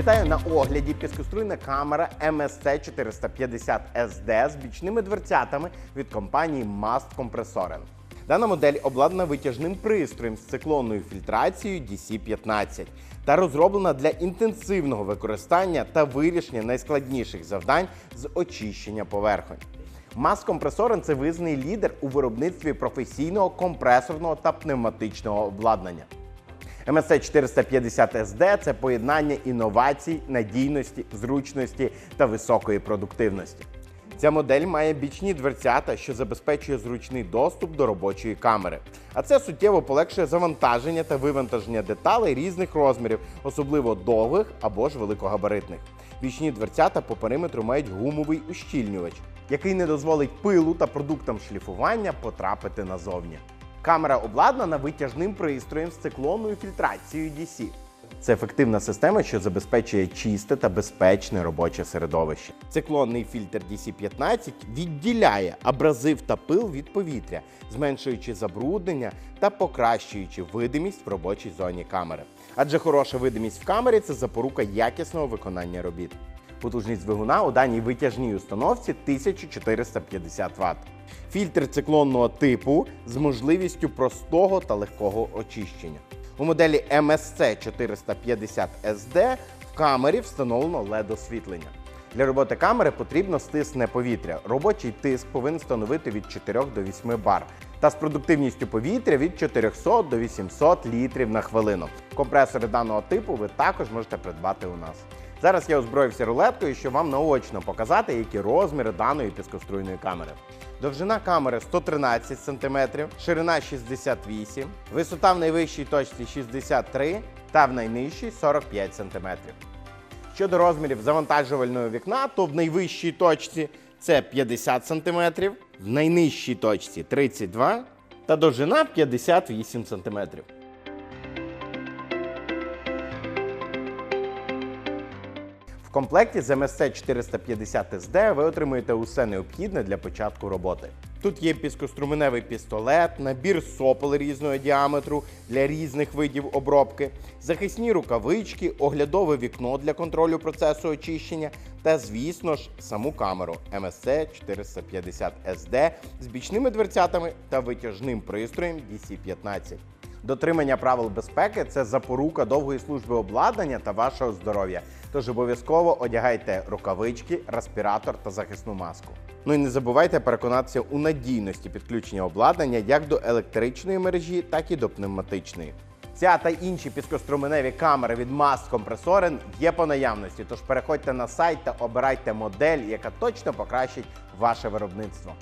Вітаю на огляді піскоструйна камера MSC 450 SD з бічними дверцятами від компанії Mast Compressoren. Дана модель обладнана витяжним пристроєм з циклонною фільтрацією DC-15 та розроблена для інтенсивного використання та вирішення найскладніших завдань з очищення поверхонь. Мас компресорен це визнаний лідер у виробництві професійного компресорного та пневматичного обладнання. MSC 450 SD – це поєднання інновацій, надійності, зручності та високої продуктивності. Ця модель має бічні дверцята, що забезпечує зручний доступ до робочої камери. А це суттєво полегшує завантаження та вивантаження деталей різних розмірів, особливо довгих або ж великогабаритних. Бічні дверцята по периметру мають гумовий ущільнювач, який не дозволить пилу та продуктам шліфування потрапити назовні. Камера обладнана витяжним пристроєм з циклонною фільтрацією DC. Це ефективна система, що забезпечує чисте та безпечне робоче середовище. Циклонний фільтр DC-15 відділяє абразив та пил від повітря, зменшуючи забруднення та покращуючи видимість в робочій зоні камери. Адже хороша видимість в камері це запорука якісного виконання робіт. Потужність двигуна у даній витяжній установці 1450 Вт. Фільтр циклонного типу з можливістю простого та легкого очищення. У моделі MSC 450 SD в камері встановлено LED освітлення. Для роботи камери потрібно стисне повітря. Робочий тиск повинен становити від 4 до 8 бар та з продуктивністю повітря від 400 до 800 літрів на хвилину. Компресори даного типу ви також можете придбати у нас. Зараз я озброївся рулеткою, щоб вам наочно показати, які розміри даної піскоструйної камери. Довжина камери 113 см, ширина 68 висота в найвищій точці 63 та в найнижчій 45 см. Щодо розмірів завантажувального вікна, то в найвищій точці це 50 см, в найнижчій точці 32 та довжина 58 см. Комплекті з MSC 450 SD ви отримуєте усе необхідне для початку роботи. Тут є піскоструменевий пістолет, набір сопел різного діаметру для різних видів обробки, захисні рукавички, оглядове вікно для контролю процесу очищення та, звісно ж, саму камеру MSC 450 SD з бічними дверцятами та витяжним пристроєм DC-15. Дотримання правил безпеки це запорука довгої служби обладнання та вашого здоров'я. Тож обов'язково одягайте рукавички, респіратор та захисну маску. Ну і не забувайте переконатися у надійності підключення обладнання як до електричної мережі, так і до пневматичної. Ця та інші піскоструменеві камери від Mast Compressoren є по наявності. Тож переходьте на сайт та обирайте модель, яка точно покращить ваше виробництво.